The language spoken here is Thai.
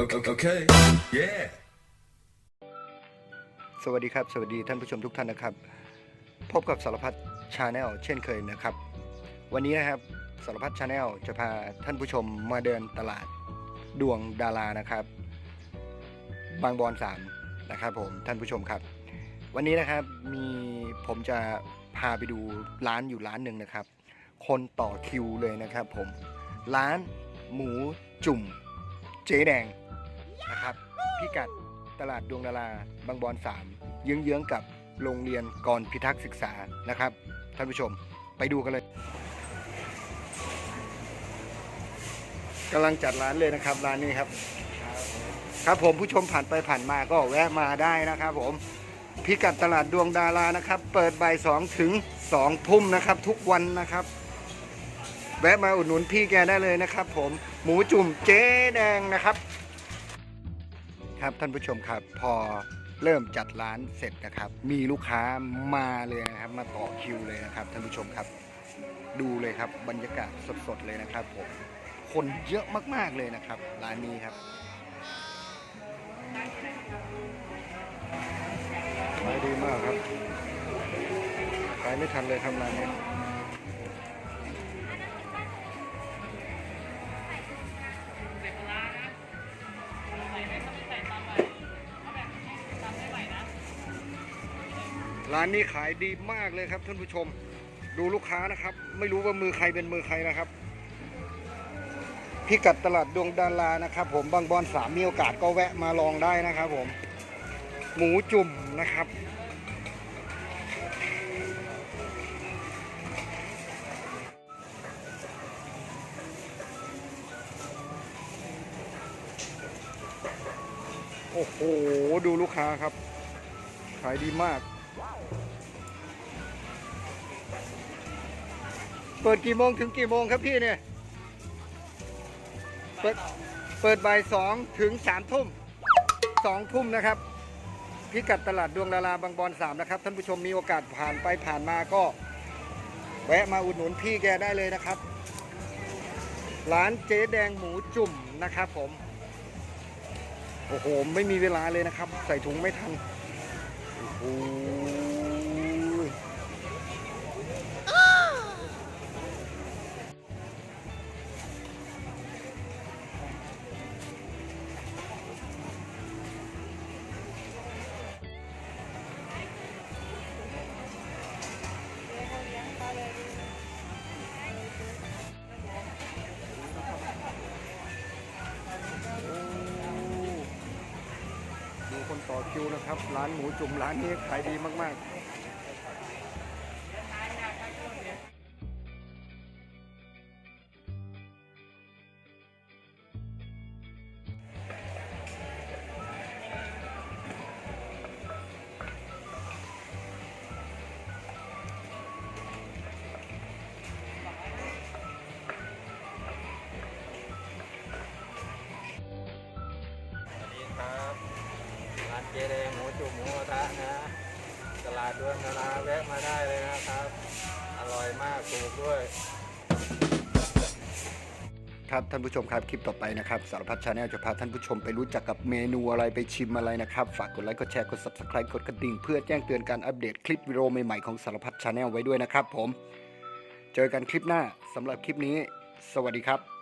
Okay. Yeah. สวัสดีครับ สวัสดีท่านผู้ชมทุกท่านนะครับ พบกับสารพัดชาแนลเช่นเคยนะครับ วันนี้นะครับสารพัดชาแนลจะพาท่านผู้ชมมาเดินตลาดดวงดารานะครับ บางบอนสามนะครับผมท่านผู้ชมครับ วันนี้นะครับมีผมจะพาไปดูร้านอยู่ร้านหนึ่งนะครับ คนต่อคิวเลยนะครับผมร้านหมูจุ่มเจ๊แดง นะครับ พิกัดตลาดดวงดาราบางบอนสามเยื้องๆกับโรงเรียนกรพิทักษ์ศึกษานะครับ ท่านผู้ชมไปดูกันเลยกำลังจัดร้านเลยนะครับร้านนี้ครับ ครับผมผู้ชมผ่านไปผ่านมาก็แวะมาได้นะครับผมพิกัดตลาดดวงดารานะครับ เปิดบ่ายสองถึงสองทุ่มนะครับ ทุกวันนะครับ แวะมาอุดหนุนพี่แกได้เลยนะครับ ผมหมูจุ่มเจ๊แดงนะครับ ครับท่านผู้ชมครับพอเริ่มจัดร้านเสร็จนะครับ มีลูกค้ามาเลยนะครับ มาต่อคิวเลยนะครับท่านผู้ชมครับ ดูเลยครับบรรยากาศสดๆเลยนะครับผมคนเยอะมากๆเลยนะครับ ร้านนี้ครับขายดีมากครับขายไม่ทันเลยครับร้านนี้ ร้านนี้ขายดีมากเลยครับท่านผู้ชม ดูลูกค้านะครับ ไม่รู้ว่ามือใครเป็นมือใครนะครับ พิกัดตลาดดวงดารานะครับ ผมบางบอนสามมีโอกาสก็แวะมาลองได้นะครับ ผม หมูจุ่มนะครับโอ้โห ดูลูกค้าครับ ขายดีมาก เปิดกี่โมงถึงกี่โมงครับพี่เนี่ย เปิดเปิดบ่ายสองถึงสามทุ่มสองทุ่มนะครับ พิกัดตลาดดวงดาราบางบอนสามนะครับ ท่านผู้ชมมีโอกาสผ่านไปผ่านมาก็แวะมาอุดหนุนพี่แกได้เลยนะครับ ร้านเจ๊แดงหมูจุ่มนะครับผม โอ้โห ไม่มีเวลาเลยนะครับ ใส่ถุงไม่ทัน โอ้ ต่อคิวนะครับ ร้านหมูจุ่มร้านนี้ขายดีมาก ๆ เจแดงหมูจุ่มหมูกระทะนะ ตลาดด้วงนาราแวะมาได้เลยนะครับ อร่อยมากถูกด้วย ครับท่านผู้ชมครับคลิปต่อไปนะครับสารพัดชาแนลจะพาท่านผู้ชมไปรู้จักกับเมนูอะไรไปชิมอะไรนะครับ ฝากกดไลค์กดแชร์กด subscribe กดกระดิ่ง เพื่อแจ้งเตือนการอัปเดตคลิปวิดีโอใหม่ๆของสารพัดชาแนลไว้ด้วยนะครับผม เจอกันคลิปหน้าสำหรับคลิปนี้ สวัสดีครับ